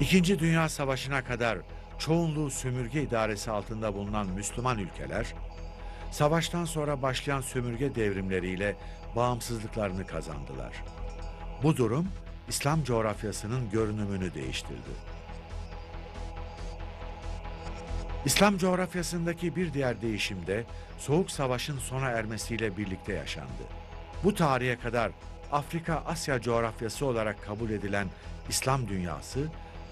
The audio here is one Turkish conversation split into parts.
İkinci Dünya Savaşı'na kadar çoğunluğu sömürge idaresi altında bulunan Müslüman ülkeler, savaştan sonra başlayan sömürge devrimleriyle bağımsızlıklarını kazandılar. Bu durum İslam coğrafyasının görünümünü değiştirdi. İslam coğrafyasındaki bir diğer değişim de Soğuk Savaş'ın sona ermesiyle birlikte yaşandı. Bu tarihe kadar Afrika-Asya coğrafyası olarak kabul edilen İslam dünyası,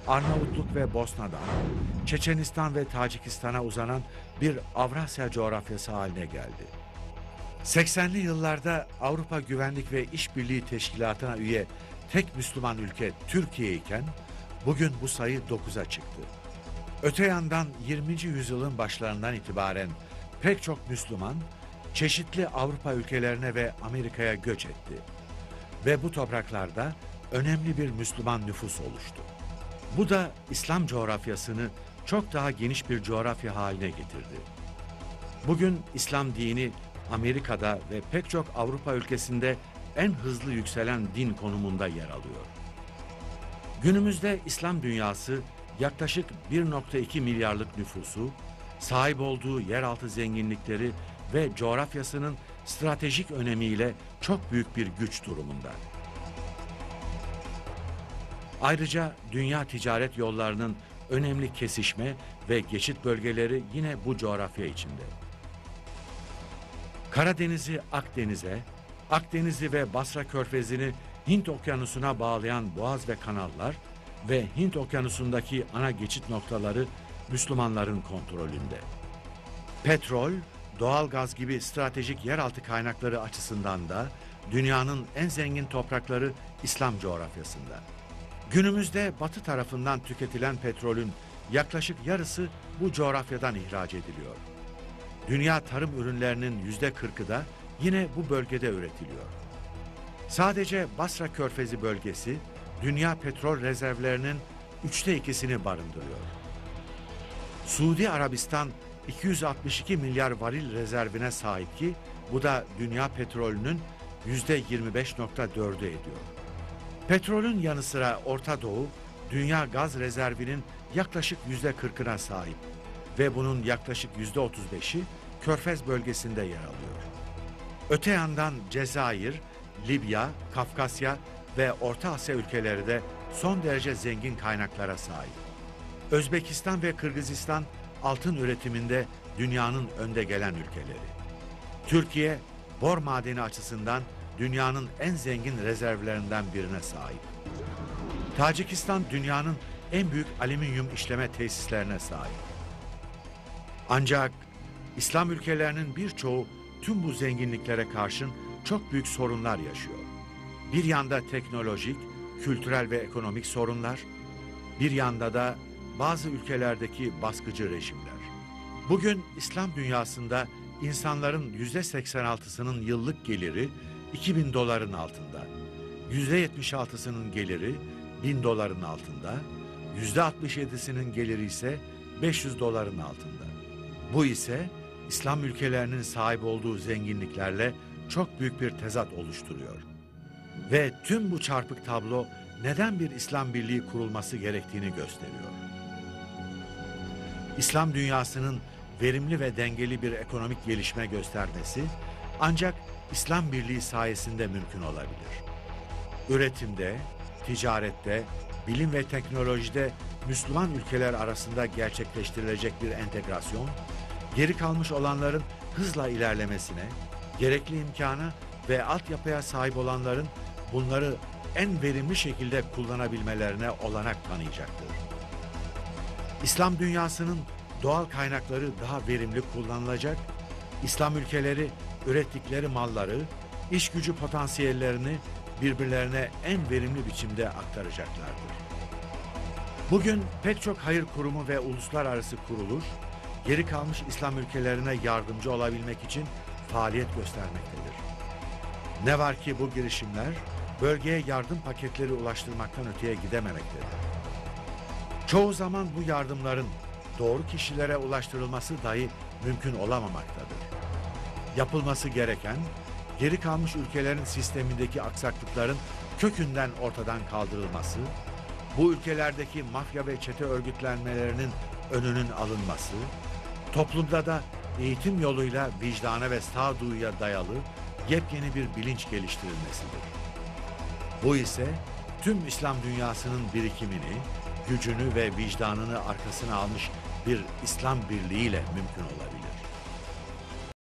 Arnavutluk ve Bosna'dan, Çeçenistan ve Tacikistan'a uzanan bir Avrasya coğrafyası haline geldi. 80'li yıllarda Avrupa Güvenlik ve İşbirliği Teşkilatı'na üye tek Müslüman ülke Türkiye iken bugün bu sayı 9'a çıktı. Öte yandan 20. yüzyılın başlarından itibaren pek çok Müslüman çeşitli Avrupa ülkelerine ve Amerika'ya göç etti. Ve bu topraklarda önemli bir Müslüman nüfus oluştu. Bu da İslam coğrafyasını çok daha geniş bir coğrafya haline getirdi. Bugün İslam dini Amerika'da ve pek çok Avrupa ülkesinde en hızlı yükselen din konumunda yer alıyor. Günümüzde İslam dünyası yaklaşık 1.2 milyarlık nüfusu, sahip olduğu yeraltı zenginlikleri ve coğrafyasının stratejik önemiyle çok büyük bir güç durumunda. Ayrıca dünya ticaret yollarının önemli kesişme ve geçit bölgeleri yine bu coğrafya içinde. Karadeniz'i Akdeniz'e, Akdeniz'i ve Basra Körfezi'ni Hint Okyanusu'na bağlayan boğaz ve kanallar ve Hint Okyanusu'ndaki ana geçit noktaları Müslümanların kontrolünde. Petrol, doğalgaz gibi stratejik yeraltı kaynakları açısından da dünyanın en zengin toprakları İslam coğrafyasında. Günümüzde batı tarafından tüketilen petrolün yaklaşık yarısı bu coğrafyadan ihraç ediliyor. Dünya tarım ürünlerinin yüzde kırkı da yine bu bölgede üretiliyor. Sadece Basra Körfezi bölgesi dünya petrol rezervlerinin üçte ikisini barındırıyor. Suudi Arabistan 262 milyar varil rezervine sahip ki bu da dünya petrolünün yüzde 25.4'ü ediyor. Petrolün yanı sıra Orta Doğu, dünya gaz rezervinin yaklaşık yüzde 40'ına sahip ve bunun yaklaşık yüzde 35'i Körfez bölgesinde yer alıyor. Öte yandan Cezayir, Libya, Kafkasya ve Orta Asya ülkeleri de son derece zengin kaynaklara sahip. Özbekistan ve Kırgızistan altın üretiminde dünyanın önde gelen ülkeleri. Türkiye, bor madeni açısından dünyanın en zengin rezervlerinden birine sahip. Tacikistan dünyanın en büyük alüminyum işleme tesislerine sahip. Ancak İslam ülkelerinin birçoğu tüm bu zenginliklere karşın çok büyük sorunlar yaşıyor. Bir yanda teknolojik, kültürel ve ekonomik sorunlar, bir yanda da bazı ülkelerdeki baskıcı rejimler. Bugün İslam dünyasında insanların yüzde 86'sının yıllık geliri 2000 doların altında, yüzde 76'sının geliri 1000 doların altında, yüzde 67'sinin geliri ise 500 doların altında. Bu ise İslam ülkelerinin sahip olduğu zenginliklerle çok büyük bir tezat oluşturuyor. Ve tüm bu çarpık tablo neden bir İslam birliği kurulması gerektiğini gösteriyor. İslam dünyasının verimli ve dengeli bir ekonomik gelişme göstermesi ancak İslam birliği sayesinde mümkün olabilir. Üretimde, ticarette, bilim ve teknolojide Müslüman ülkeler arasında gerçekleştirilecek bir entegrasyon, geri kalmış olanların hızla ilerlemesine, gerekli imkana ve altyapıya sahip olanların bunları en verimli şekilde kullanabilmelerine olanak tanıyacaktır. İslam dünyasının doğal kaynakları daha verimli kullanılacak, İslam ülkeleri ürettikleri malları, iş gücü potansiyellerini birbirlerine en verimli biçimde aktaracaklardır. Bugün pek çok hayır kurumu ve uluslararası kuruluş, geri kalmış İslam ülkelerine yardımcı olabilmek için faaliyet göstermektedir. Ne var ki bu girişimler bölgeye yardım paketleri ulaştırmaktan öteye gidememektedir. Çoğu zaman bu yardımların doğru kişilere ulaştırılması dahi mümkün olamamaktadır. Yapılması gereken, geri kalmış ülkelerin sistemindeki aksaklıkların kökünden ortadan kaldırılması, bu ülkelerdeki mafya ve çete örgütlenmelerinin önünün alınması, toplumda da eğitim yoluyla vicdana ve sağduyuya dayalı yepyeni bir bilinç geliştirilmesidir. Bu ise tüm İslam dünyasının birikimini, gücünü ve vicdanını arkasına almış bir İslam birliğiyle mümkün olabilir.